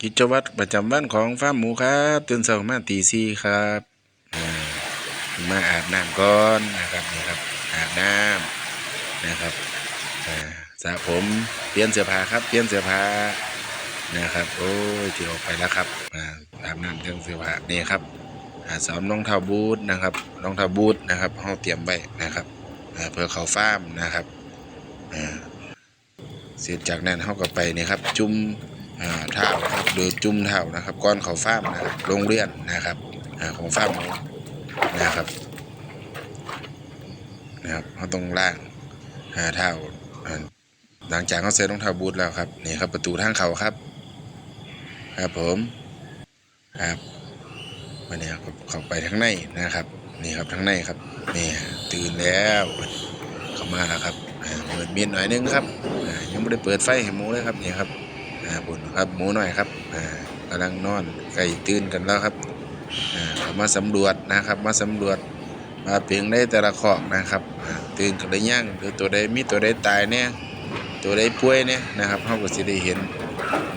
กิจวัตรประจำวันของฟาร์มหมูครับตื่นเช้ามาตีสี่ครับมาอาบน้ำก่อนนะครับนี่ครับอาบน้ำนะครับอาสระผมเปลี่ยนเสื้อผ้าครับเปลี่ยนเสื้อผ้านะครับโอ้ยที่ออกไปแล้วครับอาบน้ำเครื่องเสื้อผ้านี่ครับอ่าสวมรองเท้าบูทนะครับรองเท้าบูทนะครับห้องเตรียมไว้นะครับเพื่อเขาฟาร์มนะครับเสร็จจากนั้นเขาก็ไปนี่ครับ จุ่มอาเท้า ครับโดยจุ่มเท้านะครับก้อนเขาฟ้ามนะครับโรงเรียนนะครับของฟ้ามนะครับนะครับเขาต้องล่างหาเท้าอ่าหลังจากเขาเซ็ตรองเท้าบูทแล้วครับนี่ครับประตูทางเขาครับครับผมครับวันนี้ครับเข้าไปทางในนะครับนี่ครับทางในครับนี่ตื่นแล้วเข้ามาแล้วครับเปิดเมียนหน่อยนึงครับยังไม่ได้เปิดไฟให้หมูเลยครับนี่ครับ อ่าบุญครับหมูหน่อยครับอ่ากำลังนอนไก่ตื่นกันแล้วครับอ่าเขามาสำรวจนะครับ มาสำรวจมาเพียงได้แต่ละขอกนะครับ ตื่นกันได้ย่างหรือตัวใดมีตัวใดตายเนี่ยตัวใดป่วยเนี่ยนะครับเขาก็สิได้เห็น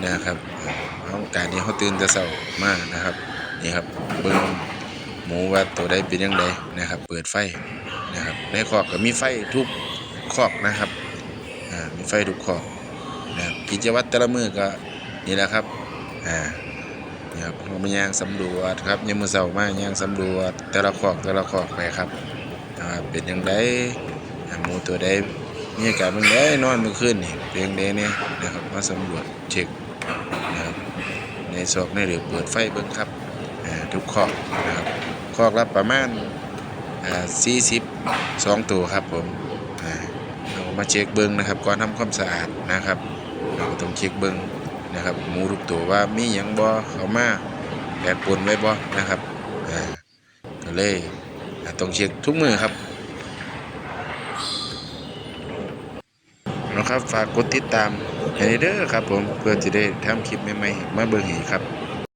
นะครับอ่าเขาการนี้เขาตื่นแต่เช้ามากนะครับนี่ครับเบิ่งหมูว่าตัวใดเป็นยังไงนะครับ เปิดไฟนะครับในขอกก็มีไฟทุกขอกนะครับมีไฟทุกขอบ นะครับกิจวัตรแต่ละมือก็นี่แหละครับอ่านี่ครับเรามายางสำรวจครับยามมือเสาร์มายางสำรวจแต่ละขอกแต่ละขอกไปครับอ่าเป็นยังไงหมูตัวใดมีอาการเป็นไงนอนเมื่อคืนนี่เป็นยังไงเนี่ยนะครับมาสำรวจเช็คนะครับในซอกในหรือเปิดไฟเบิ้งครับอ่าทุกขอกนะครับขอกละประมาณอ่าสี่สิบสองตัวครับผมอ่าเรามาเช็คเบิ้งนะครับก่อนทำความสะอาดนะครับ เราก็ต้องเช็คเบิ้งนะครับหมูทุกตัวว่ามีหยังบ่เขามาแปดปนไว้บ่นะครับอ่าก็เลยต้องเช็คทุกมือครับนะครับฝากกดติดตามให้เด้อครับผมเพื่อจะได้ทำคลิปใหม่ๆมาเบิ่งอีกครับ